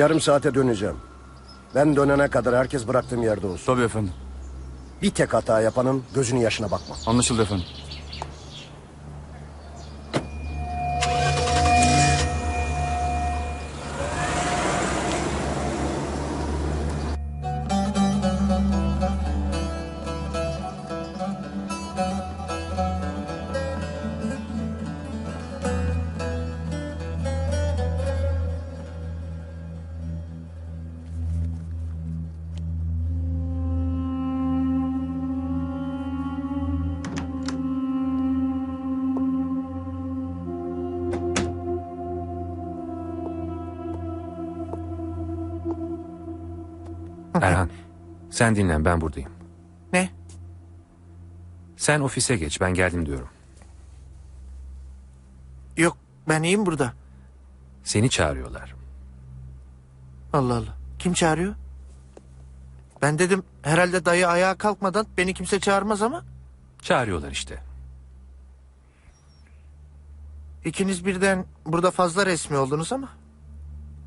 Yarım saate döneceğim. Ben dönene kadar herkes bıraktığım yerde olsun. Tabii efendim. Bir tek hata yapanın gözünün yaşına bakma. Anlaşıldı efendim. Erhan, sen dinlen ben buradayım. Ne? Sen ofise geç ben geldim diyorum. Yok ben iyiyim burada. Seni çağırıyorlar. Allah Allah. Kim çağırıyor? Ben dedim herhalde dayı ayağa kalkmadan beni kimse çağırmaz ama Çağırıyorlar işte. ikiniz birden burada fazla resmi oldunuz ama.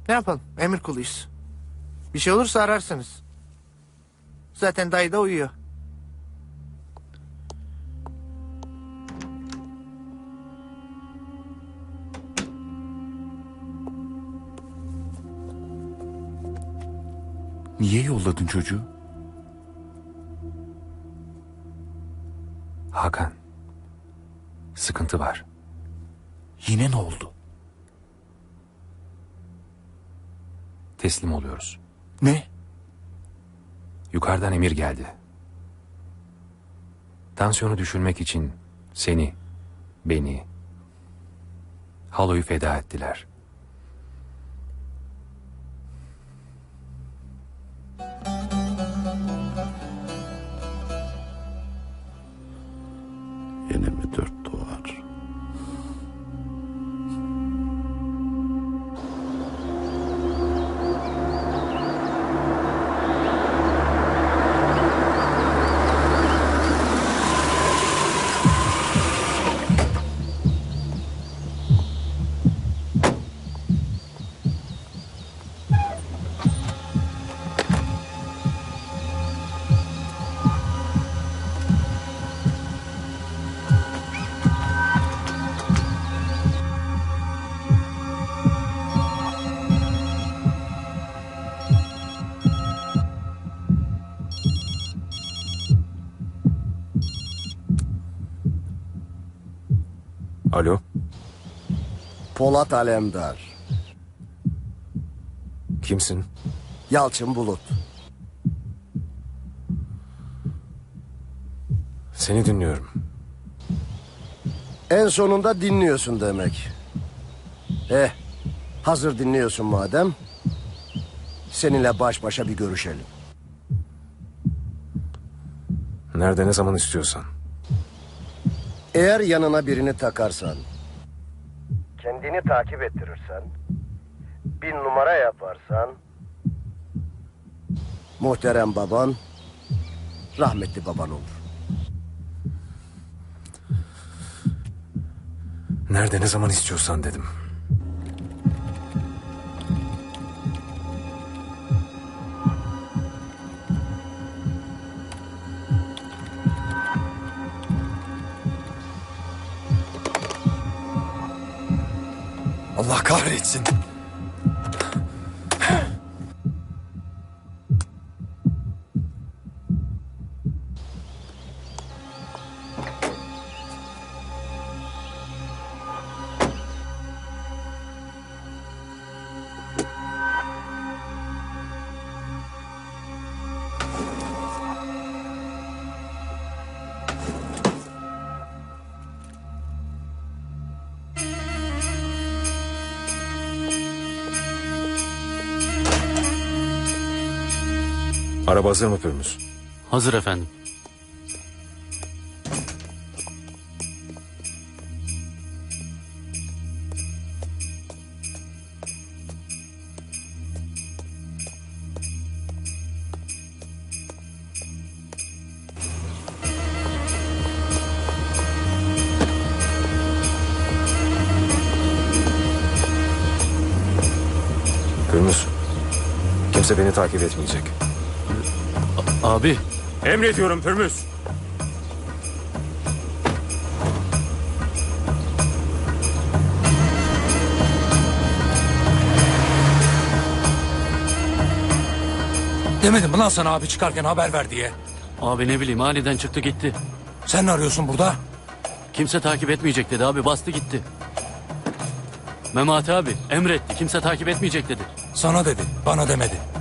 Ne yapalım emir kuluyuz. Bir şey olursa ararsınız. Zaten dayı da uyuyor. Niye yolladın çocuğu? Hakan, sıkıntı var. Yine ne oldu? Teslim oluyoruz. Ne? Yukarıdan emir geldi. Tansiyonu düşürmek için seni, beni, haloyu feda ettiler. Polat Alemdar. kimsin? Yalçın Bulut. Seni dinliyorum. En sonunda dinliyorsun demek. Eh, hazır dinliyorsun madem. Seninle baş başa bir görüşelim. Nerede ne zaman istiyorsan. Eğer yanına birini takarsan, kendini takip ettirirsen, bir numara yaparsan, muhterem baban, rahmetli baban olur. Nerede ne zaman istiyorsan dedim. Allah kahretsin. Araba hazır mı Pürmüz? Hazır efendim. Pürmüz, Kimse beni takip etmeyecek. Abi Emrediyorum Pürmüz. Demedim mi lan sana abi çıkarken haber ver diye? abi ne bileyim aniden çıktı gitti. Sen ne arıyorsun burada? Kimse takip etmeyecek dedi abi bastı gitti. Memati abi emretti kimse takip etmeyecek dedi. Sana dedi, bana demedi.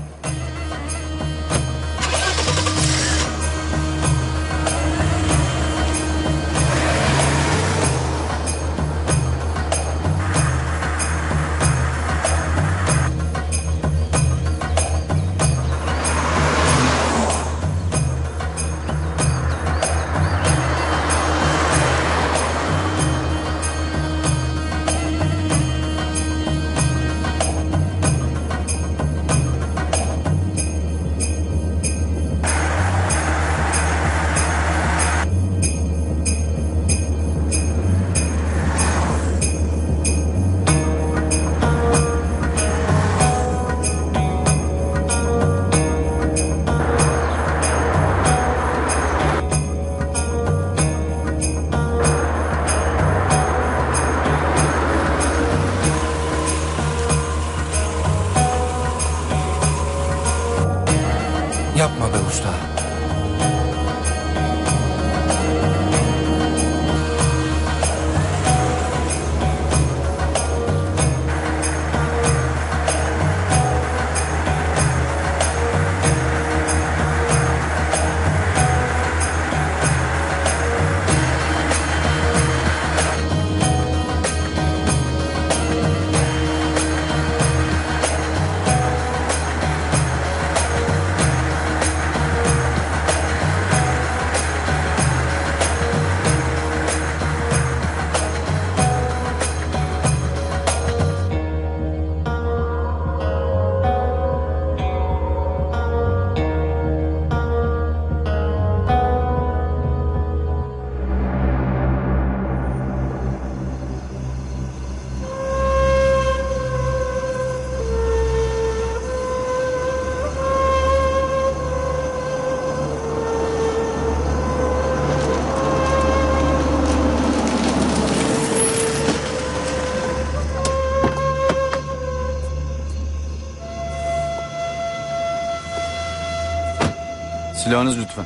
Silahınız lütfen.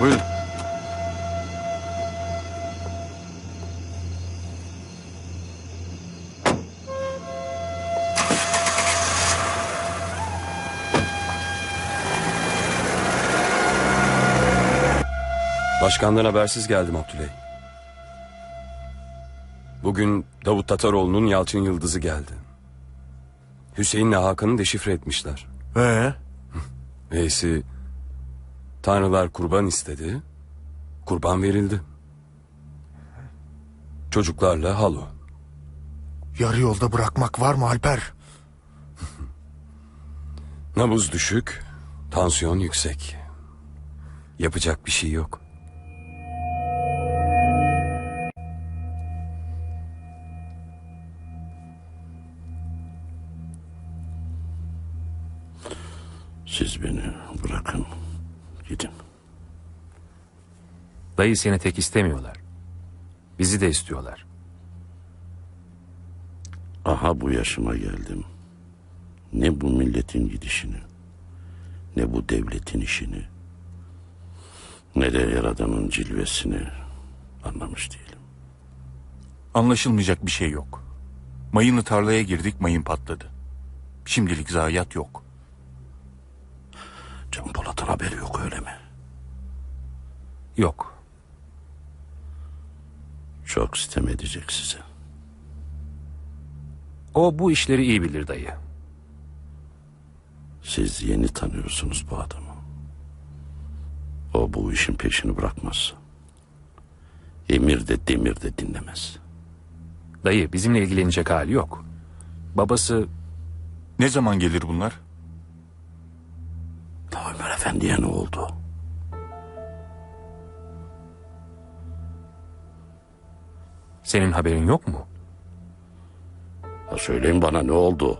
Buyurun. Başkandan habersiz geldim Abdüley. Bugün Davut Tataroğlu'nun Yalçın Yıldızı geldi. Hüseyin'le Hakan'ı deşifre etmişler. Ee? Neyse tanrılar kurban istedi. Kurban verildi. Çocuklarla halo. Yarı yolda bırakmak var mı Alper? Nabız düşük, tansiyon yüksek. Yapacak bir şey yok. Siz beni bırakın. Gidin. Dayı seni tek istemiyorlar. Bizi de istiyorlar. Aha bu yaşıma geldim. Ne bu milletin gidişini, ne bu devletin işini, ne de Yaradan'ın cilvesini anlamış değilim. Anlaşılmayacak bir şey yok. Mayınlı tarlaya girdik mayın patladı. Şimdilik zayiat yok. Haberi yok öyle mi? Yok. Çok sitem edecek size. O bu işleri iyi bilir dayı. Siz yeni tanıyorsunuz bu adamı. O bu işin peşini bırakmaz. Emir de demir de dinlemez. Dayı bizimle ilgilenecek hali yok. Babası Ne zaman gelir bunlar? Efendiye ne oldu? Senin haberin yok mu? Ya söyleyin bana ne oldu?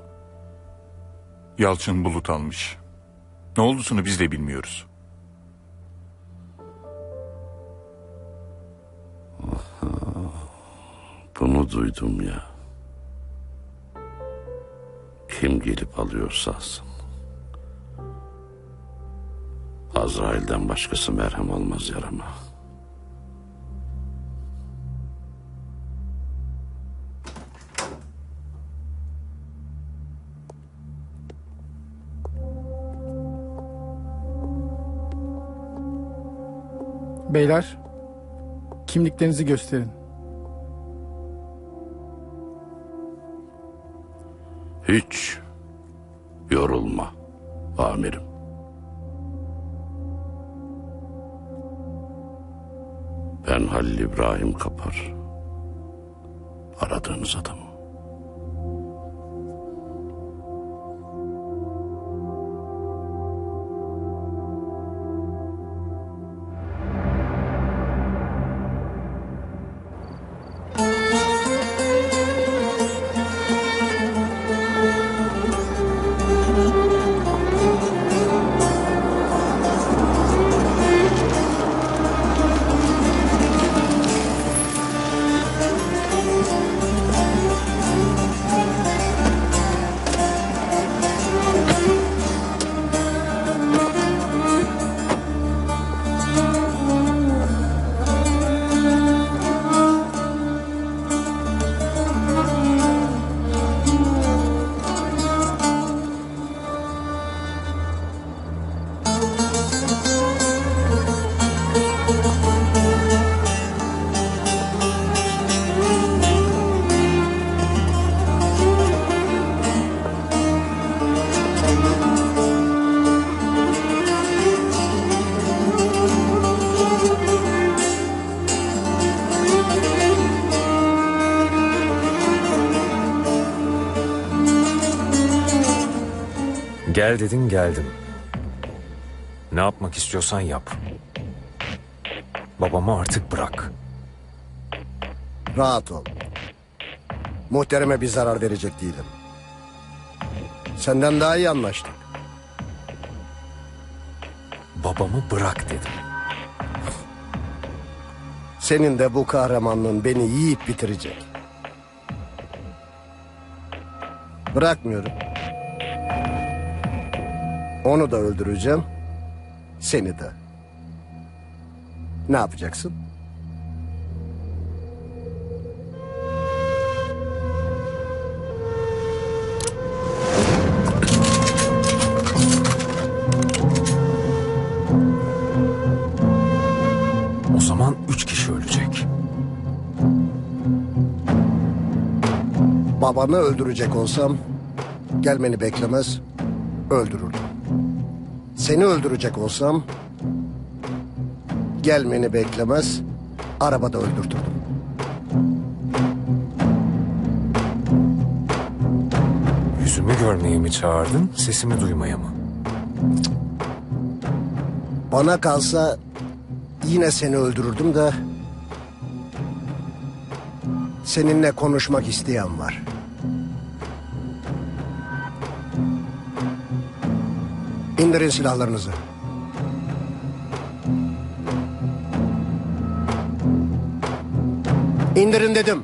Yalçın bulut almış. Ne oldusunu biz de bilmiyoruz. Bunu duydum ya. Kim gelip alıyorsa alsın. Azrail'den başkası merhem olmaz yarama. Beyler, kimliklerinizi gösterin. Hiç yorulma amirim. Ben Halil İbrahim Kapar. Aradığınız adamım. Gel dedin geldim. Ne yapmak istiyorsan yap. Babamı artık bırak. Rahat ol. Muhtereme bir zarar verecek değilim. Senden daha iyi anlaştık. Babamı bırak dedim. Senin de bu kahramanlığın beni yiyip bitirecek. Bırakmıyorum. Onu da öldüreceğim. Seni de. Ne yapacaksın? O zaman üç kişi ölecek. Babanı öldürecek olsam gelmeni beklemez öldürürdüm. Seni öldürecek olsam gelmeni beklemez arabada öldürtürdüm. Yüzümü görmeye mi çağırdın, sesimi duymaya mı? Bana kalsa yine seni öldürürdüm de seninle konuşmak isteyen var. İndirin silahlarınızı. İndirin dedim.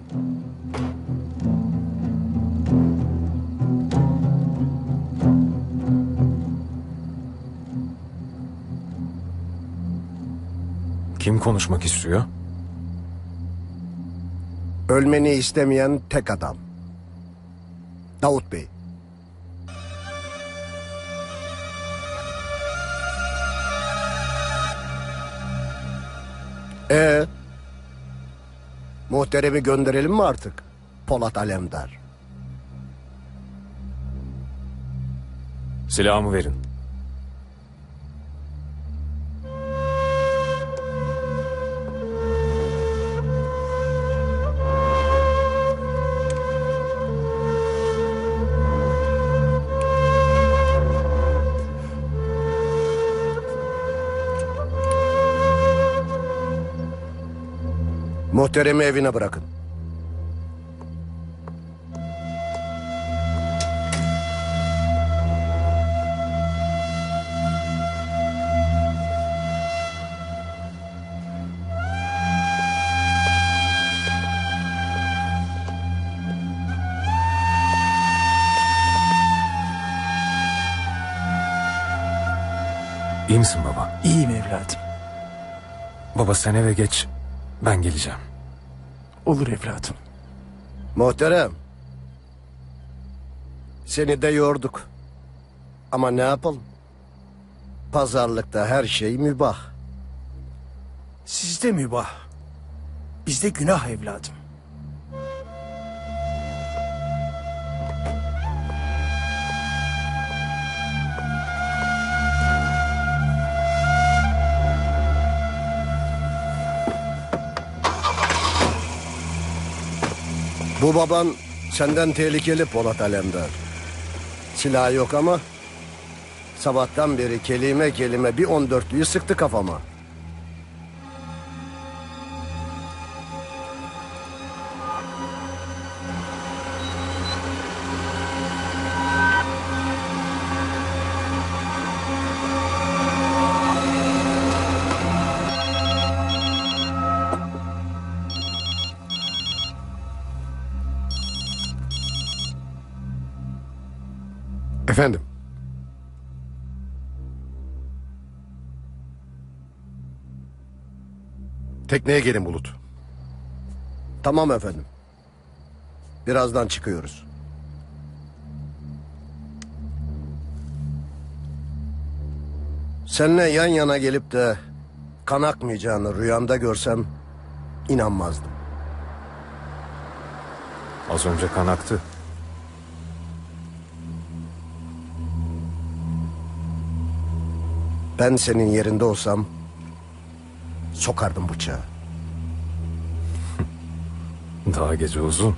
Kim konuşmak istiyor? Ölmeni istemeyen tek adam. Davut Bey. Ee, muhteremi gönderelim mi artık? Polat Alemdar. Silahımı verin. Muhteremi evine bırakın. İyi misin baba? İyiyim evladım. Baba sen eve geç. Ben geleceğim. Olur evladım. Muhterem. Seni de yorduk. Ama ne yapalım? Pazarlıkta her şey mübah. Sizde mübah. Bizde günah evladım. Bu baban senden tehlikeli Polat Alemdar. Silah yok ama sabahtan beri kelime kelime bir on dörtlüyü sıktı kafama. Tekneye gelin Bulut. Tamam efendim. Birazdan çıkıyoruz. Seninle yan yana gelip de kan akmayacağını rüyamda görsem inanmazdım. Az önce kan aktı. Ben senin yerinde olsam sokardım bıçağı. Daha gece uzun.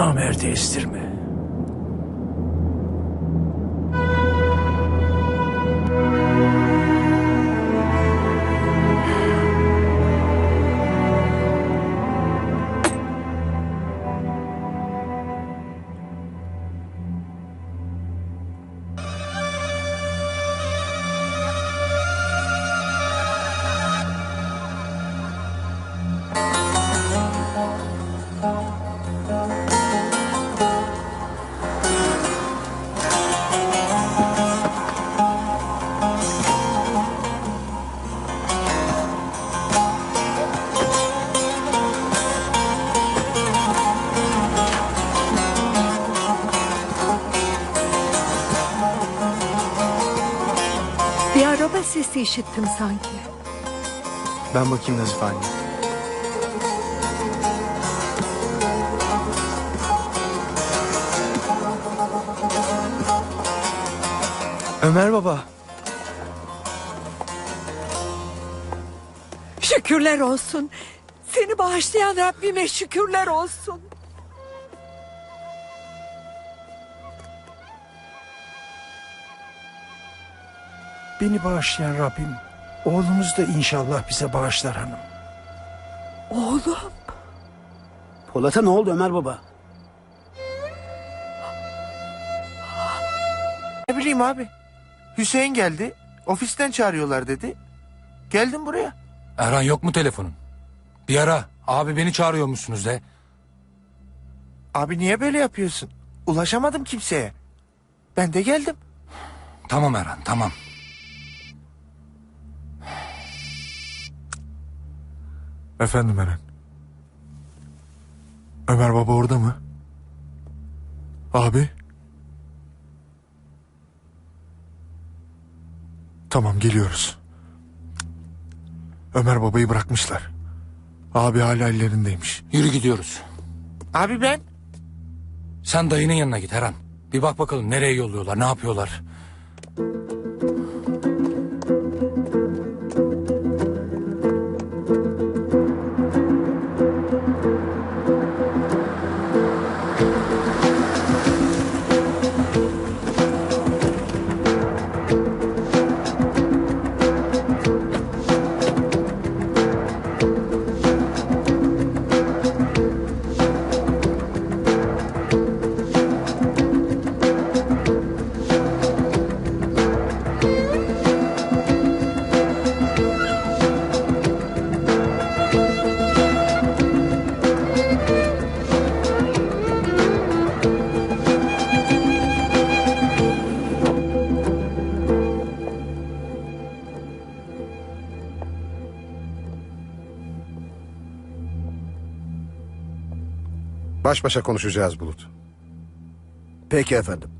Namerdi estirme. Araba sesi işittim sanki. Ben bakayım Nazife anne. Ömer baba. Şükürler olsun. Seni bağışlayan Rabbime şükürler olsun. Beni bağışlayan Rabbim, oğlumuz da inşallah bize bağışlar hanım. Oğlum. Polat'a ne oldu Ömer baba? Ne bileyim abi. Hüseyin geldi. Ofisten çağırıyorlar dedi. Geldim buraya. Erhan yok mu telefonun? Bir ara. Abi beni çağırıyormuşsunuz de. Abi niye böyle yapıyorsun? Ulaşamadım kimseye. Ben de geldim. Tamam Erhan tamam. Efendim Eren. Ömer baba orada mı? Abi? Tamam geliyoruz. Ömer babayı bırakmışlar. Abi hala ellerindeymiş. Yürü gidiyoruz. Abi ben? Sen dayının yanına git Eren. Bir bak bakalım nereye yolluyorlar, ne yapıyorlar. Baş başa konuşacağız Bulut. Peki efendim.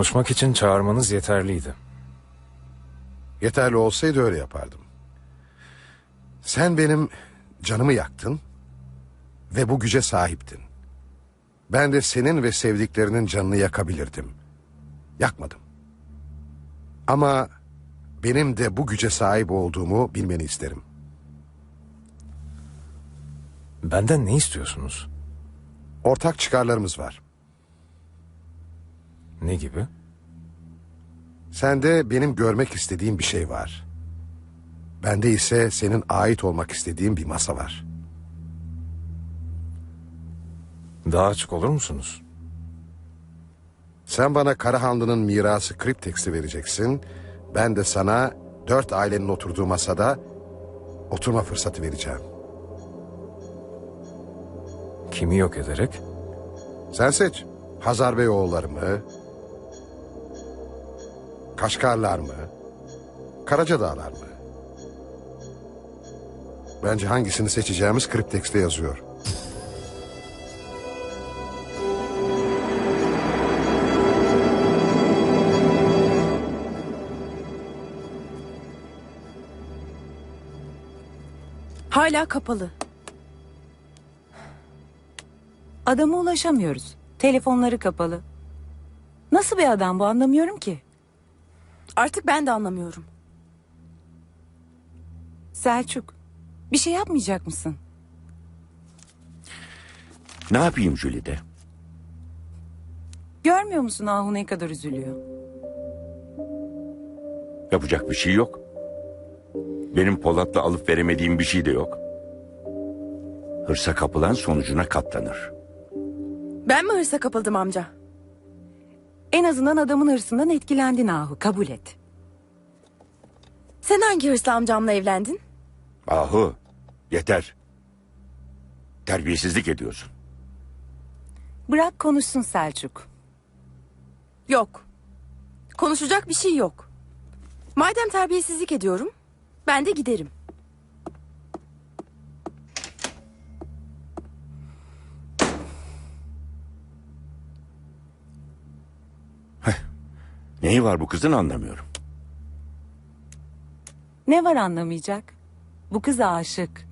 Konuşmak için çağırmanız yeterliydi. Yeterli olsaydı öyle yapardım. Sen benim canımı yaktın ve bu güce sahiptin. Ben de senin ve sevdiklerinin canını yakabilirdim. Yakmadım. Ama benim de bu güce sahip olduğumu bilmeni isterim. Benden ne istiyorsunuz? Ortak çıkarlarımız var. Ne gibi? Sende benim görmek istediğim bir şey var. Bende ise senin ait olmak istediğin bir masa var. Daha açık olur musunuz? Sen bana Karahanlı'nın mirası Kriptex'i vereceksin. Ben de sana dört ailenin oturduğu masada oturma fırsatı vereceğim. Kimi yok ederek? Sen seç. Hazar Bey oğulları mı? Kaşgarlar mı? Karacadağlar mı? Bence hangisini seçeceğimiz Kriptex'te yazıyor. Hala kapalı. Adama ulaşamıyoruz. Telefonları kapalı. Nasıl bir adam bu anlamıyorum ki. Artık ben de anlamıyorum. Selçuk, bir şey yapmayacak mısın? Ne yapayım Jülide? Görmüyor musun Ahu ne kadar üzülüyor? Yapacak bir şey yok. Benim Polat'la alıp veremediğim bir şey de yok. Hırsa kapılan sonucuna katlanır. Ben mi hırsa kapıldım amca? En azından adamın hırsından etkilendin Ahu, kabul et. Sen hangi hırslı amcamla evlendin? Ahu yeter. Terbiyesizlik ediyorsun. Bırak konuşsun Selçuk. Yok. Konuşacak bir şey yok. Madem terbiyesizlik ediyorum, ben de giderim. Neyi var bu kızın anlamıyorum. Ne var anlamayacak? Bu kız aşık.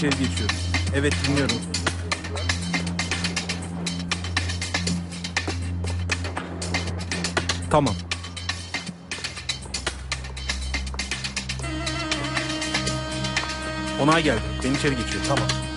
İçeri geçiyorum. Evet dinliyorum. Tamam. Onay geldi. Ben içeri geçiyorum. Tamam.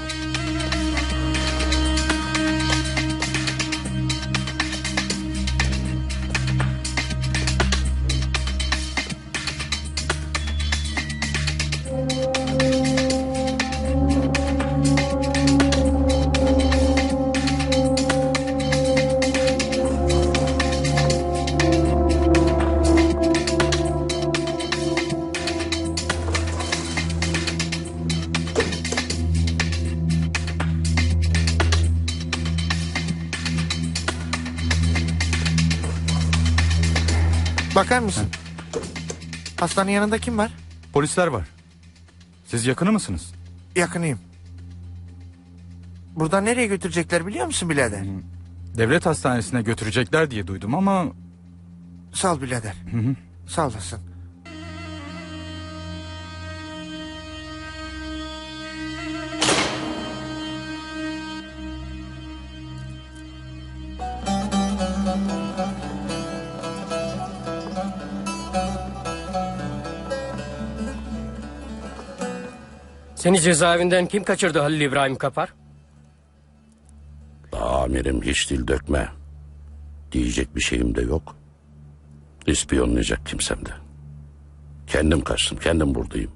Hastanın yanında kim var? Polisler var. Siz yakını mısınız? Yakınıyım. Buradan nereye götürecekler biliyor musun birader? Devlet hastanesine götürecekler diye duydum ama... Sağ ol birader. Sağ olasın. Seni cezaevinden kim kaçırdı Halil İbrahim Kapar? Amirim hiç dil dökme. Diyecek bir şeyim de yok. İspiyonlayacak kimsem de. Kendim kaçtım, kendim buradayım.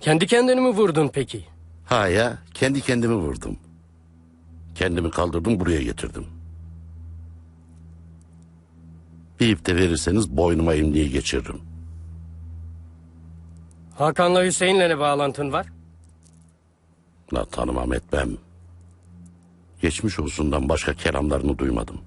Kendi kendini mi vurdun peki? Ha ya, kendi kendimi vurdum. Kendimi kaldırdım, buraya getirdim. Bir ip de verirseniz boynuma imliği geçiririm. Hakan'la Hüseyin'le ne bağlantın var? La tanımam etmem. Geçmiş olsundan başka kelamlarını duymadım.